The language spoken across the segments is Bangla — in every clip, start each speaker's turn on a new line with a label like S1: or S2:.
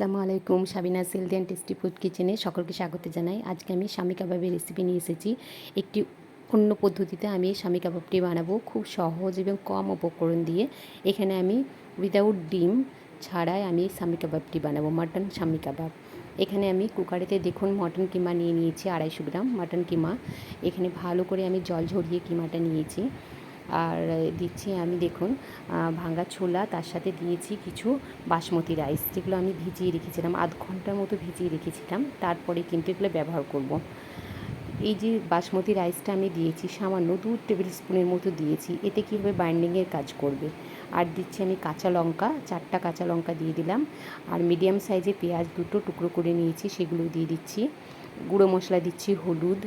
S1: আসসালামু আলাইকুম। সাবিনা সেলদি টেস্টি ফুড কিচেনে সকলকে স্বাগত জানাই। আজকে আমি স্বামী কাবাবের রেসিপি নিয়ে এসেছি। একটি অন্য পদ্ধতিতে আমি স্বামী কাবাবটি বানাবো খুব সহজ এবং কম উপকরণ দিয়ে। এখানে আমি উইদাউট ডিম ছাড়াই আমি স্বামী কাবাবটি বানাবো মাটন স্বামী কাবাব। এখানে আমি কুকারেতে দেখুন মটন কিমা নিয়ে নিয়েছি, আড়াইশো গ্রাম মাটন কিমা। এখানে ভালো করে আমি জল ঝরিয়ে কিমাটা নিয়েছি। আর দিচ্ছি আমি দেখুন ভাঙ্গা ছোলা, তার সাথে দিয়েছি কিছু বাসমতি রাইস যেগুলো আমি ভিজিয়ে রেখেছিলাম, আধ ঘণ্টার মতো ভিজিয়ে রেখেছিলাম, তারপরে কিন্তু এগুলো ব্যবহার করব। এই যে বাসমতি রাইসটা আমি দিয়েছি, সামান্য দু টেবিল স্পুনের মতো দিয়েছি, এতে কী হবে বাইন্ডিংয়ের কাজ করবে আর দিচ্ছি আমি কাঁচা লঙ্কা, চারটা কাঁচা লঙ্কা দিয়ে দিলাম, আর মিডিয়াম সাইজে পেঁয়াজ দুটো টুকরো করে নিয়েছি, সেগুলো দিয়ে দিচ্ছি, গুঁড়ো মশলা দিচ্ছি হলুদ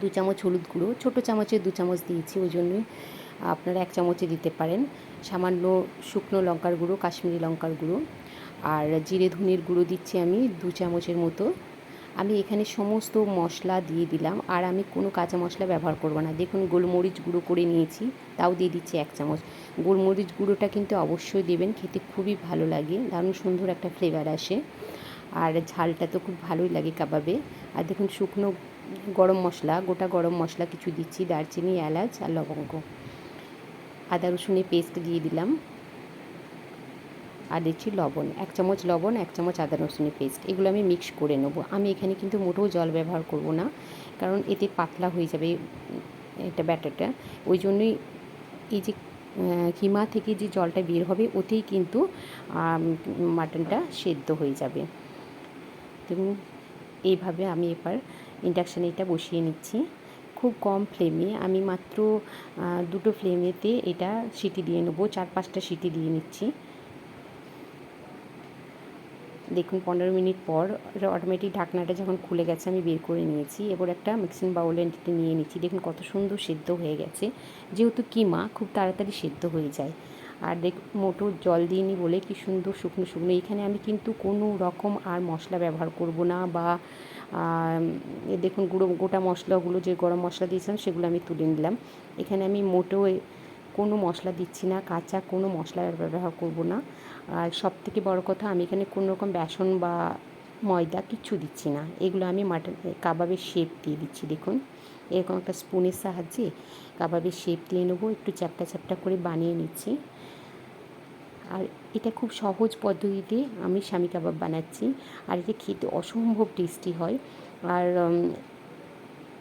S1: দু চামচ হলুদ গুঁড়ো, ছোটো চামচের দু চামচ দিয়েছি ওই জন্যই আপনারা এক চামচে দিতে পারেন। সামান্য শুকনো লঙ্কার গুঁড়ো, কাশ্মীরি লঙ্কার গুঁড়ো আর জিরে ধনির গুঁড়ো দিচ্ছি আমি দু চামচের মতো। আমি এখানে সমস্ত মশলা দিয়ে দিলাম আর আমি কোনো কাঁচা মশলা ব্যবহার করব না। দেখুন গোলমরিচ গুঁড়ো করে নিয়েছি, তাও দিয়ে দিচ্ছি এক চামচ। গোলমরিচ গুঁড়োটা কিন্তু অবশ্যই দেবেন, খেতে খুবই ভালো লাগে, দারুণ সুন্দর একটা ফ্লেভার আসে। আর ঝালটা তো খুব ভালোই লাগে কাবাবে। আর দেখুন শুকনো গরম মশলা, গোটা গরম মশলা কিছু দিচ্ছি, দারচিনি, এলাচ আর লবঙ্গ। আদা, রসুনের পেস্ট দিয়ে দিলাম। আর দিচ্ছি লবণ, এক চামচ লবণ, এক চামচ আদা, রসুনের পেস্ট। এগুলো আমি মিক্স করে নেব। আমি এখানে কিন্তু মোটেও জল ব্যবহার করব না, কারণ এতে পাতলা হয়ে যাবে এটা ব্যাটারটা। ওই জন্যই এই যে কিমা থেকে যে জলটা বের হবে, ওতেই কিন্তু মাটনটা সেদ্ধ হয়ে যাবে। এবং এইভাবে আমি এবার ইন্ডাকশানে এটা বসিয়ে নিচ্ছি। খুব কম ফ্লেমে আমি মাত্র দুটো ফ্লেমেতে এটা সিটি দিয়ে নেব। চার পাঁচটা সিটি দিয়ে নিচ্ছি। দেখুন, পনেরো মিনিট পর অটোমেটিক ঢাকনাটা যখন খুলে গেছে, আমি বের করে নিয়েছি। এবার একটা মিক্সিং বাউল বাউলে নিয়ে নিচ্ছি। দেখুন, কত সুন্দর সেদ্ধ হয়ে গেছে। যেহেতু কিমা, খুব তাড়াতাড়ি সেদ্ধ হয়ে যায়। আর দেখ, মোটো জল দিইনি বলে কি সুন্দর শুকনো শুকনো। এখানে আমি কিন্তু কোনো রকম আর মশলা ব্যবহার করব না বা দেখুন গুঁড়ো, গোটা মশলাগুলো যে গরম মশলা দিয়েছিলাম সেগুলো আমি তুলে নিলাম। এখানে আমি মোটেও কোনো মশলা দিচ্ছি না, কাঁচা কোনো মশলা ব্যবহার করব না। আর সব থেকে বড়ো কথা, আমি এখানে কোনো রকম বেসন বা ময়দা কিচ্ছু দিচ্ছি না। এগুলো আমি মাটন কাবাবের শেপ দিয়ে দিচ্ছি, দেখুন। এরকম একটা স্পুনের সাহায্যে কাবাবের শেপ দিয়ে নেব, একটু চ্যাপটা চ্যাপটা করে বানিয়ে নিচ্ছি। আর এটা খুব সহজ পদ্ধতিতে আমি স্বামী কাবাব বানাচ্ছি। আর এটা খেতে অসম্ভব টেস্টি হয়। আর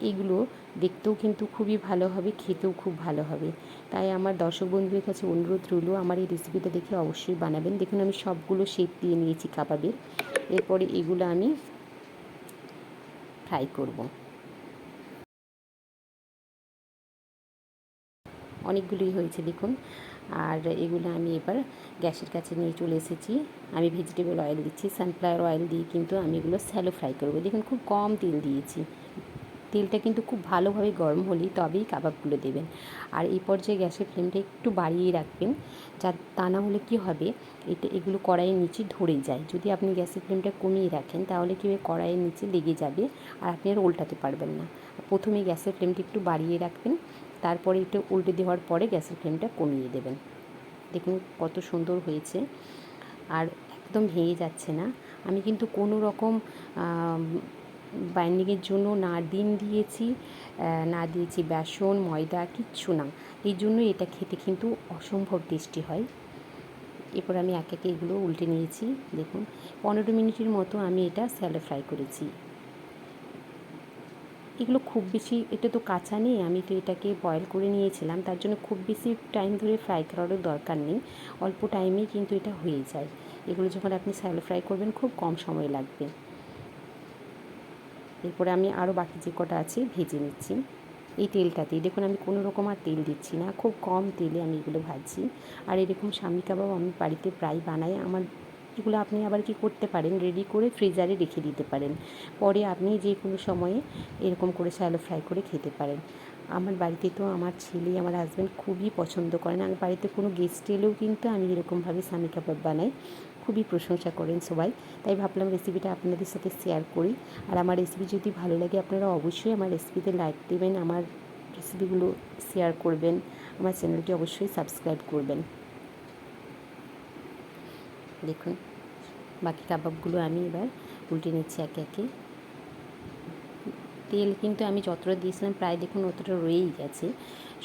S1: এগুলো দেখতেও কিন্তু খুবই ভালো হবে, খেতেও খুব ভালো হবে। তাই আমার দর্শক বন্ধুদের কাছে অনুরোধ রইল, আমার এই রেসিপিটা দেখে অবশ্যই বানাবেন। দেখুন, আমি সবগুলো শেপ দিয়ে নিয়েছি কাবাবের। এরপরে এগুলো আমি ফ্রাই করব। অনেকগুলোই হয়েছে, দেখুন। আর এগুলো আমি এবার গ্যাসের কাছে নিয়ে চলে এসেছি। আমি ভেজিটেবল অয়েল দিচ্ছি সানফ্লাওয়ার অয়েল দিয়ে কিন্তু আমি এগুলো স্যালো ফ্রাই করব। দেখুন, খুব কম তেল দিয়েছি। তেলটা কিন্তু খুব ভালোভাবে গরম হলেই তবেই কাবাবগুলো দেবেন। আর এই পর্যায়ে গ্যাসের ফ্লেমটা একটু বাড়িয়ে রাখবেন, যা, তা না হলে কী হবে এটা এগুলো কড়াইয়ের নিচে ধরে যায়। যদি আপনি গ্যাসের ফ্লেমটা কমিয়ে রাখেন, তাহলে কী হবে, কড়াইয়ের নিচে লেগে যাবে আর আপনি আর উল্টাতে পারবেন না। প্রথমে গ্যাসের ফ্লেমটা একটু বাড়িয়ে রাখবেন। তারপরে একটু উল্টে দেওয়ার পরে গ্যাসের ফ্লেমটা কমিয়ে দেবেন। দেখুন কত সুন্দর হয়েছে। আর একদম ভেঙে যাচ্ছে না। আমি কিন্তু কোনো রকম বাইন্ডিংয়ের জন্য না ডিম দিয়েছি না দিয়েছি বেসন, ময়দা, কিচ্ছু না। এই জন্য এটা খেতে কিন্তু অসম্ভব টেস্টি হয়। এরপর আমি এক একে এগুলো উল্টে নিয়েছি। দেখুন, পনেরো মিনিটের মতো আমি এটা স্যালো ফ্রাই করেছি। এগুলো খুব বেশি, এটা তো কাঁচা নেই, আমি তো এটাকে বয়েল করে নিয়েছিলাম, তার জন্য খুব বেশি টাইম ধরে ফ্রাই করারও দরকার নেই, অল্প টাইমেই কিন্তু এটা হয়ে যায়। এগুলো যখন আপনি স্যালো ফ্রাই করবেন, খুব কম সময় লাগবে। এরপরে আমি আরও বাকি যে কটা আছে, ভেজে নিচ্ছি। এই তেলটাতেই, দেখুন আমি কোনো রকম আর তেল দিচ্ছি না, খুব কম তেলে আমি এগুলো ভাজছি। আর এরকম স্বামী কাবাব আমি বাড়িতে প্রায় বানাই, আমার এগুলো আপনি আবার কি করতে পারেন রেডি করে ফ্রিজারে রেখে দিতে পারেন। পরে আপনি যে কোনো সময়ে এরকম করে স্যালো ফ্রাই করে খেতে পারেন। আমার বাড়িতে তো আমার ছেলে, আমার হাজব্যান্ড খুবই পছন্দ করেন। আমি বাড়িতে কোনো গেস্ট এলেও কিন্তু আমি এরকমভাবে স্বামী কাবাব বানাই। খুবই প্রশংসা করেন সবাই। তাই ভাবলাম রেসিপিটা আপনাদের সাথে শেয়ার করি। আর আমার রেসিপি যদি ভালো লাগে আপনারা অবশ্যই আমার রেসিপিতে লাইক দেবেন, আমার রেসিপিগুলো শেয়ার করবেন, আমার চ্যানেলটি অবশ্যই সাবস্ক্রাইব করবেন। দেখুন, বাকি কাবাবগুলো আমি এবার উল্টে নিচ্ছি একে একে। তেল কিন্তু আমি যতটা দিয়েছিলাম প্রায় দেখুন অতটা রয়েই গেছে।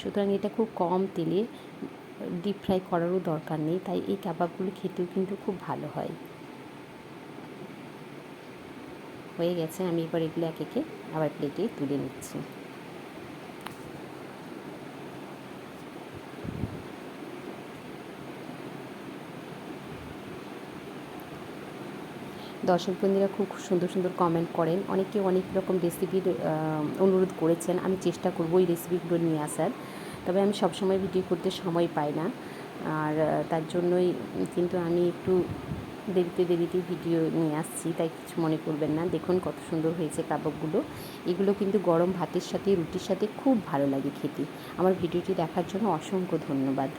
S1: সুতরাং এটা খুব কম তেলে ডিপ ফ্রাই করারও দরকার নেই, তাই এই কাবাবগুলো খেতেও কিন্তু খুব ভালো হয়। হয়ে গেছে, আমি এবার এগুলো এক একে আবার প্লেটে তুলে নিচ্ছি। দর্শক বন্ধুরা খুব সুন্দর সুন্দর কমেন্ট করেন। অনেকে অনেক রকম রেসিপির অনুরোধ করেছেন। আমি চেষ্টা করব ওই রেসিপিগুলো নিয়ে আসার। তবে আমি সবসময় ভিডিও করতে সময় পাই না। আর তার জন্যই কিন্তু আমি একটু দেরিতে দেরিতে ভিডিও নিয়ে আসছি, তাই কিছু মনে করবেন না। দেখুন কত সুন্দর হয়েছে কাবাবগুলো। এগুলো কিন্তু গরম ভাতের সাথে, রুটির সাথে খুব ভালো লাগে খেতে। আমার ভিডিওটি দেখার জন্য অসংখ্য ধন্যবাদ।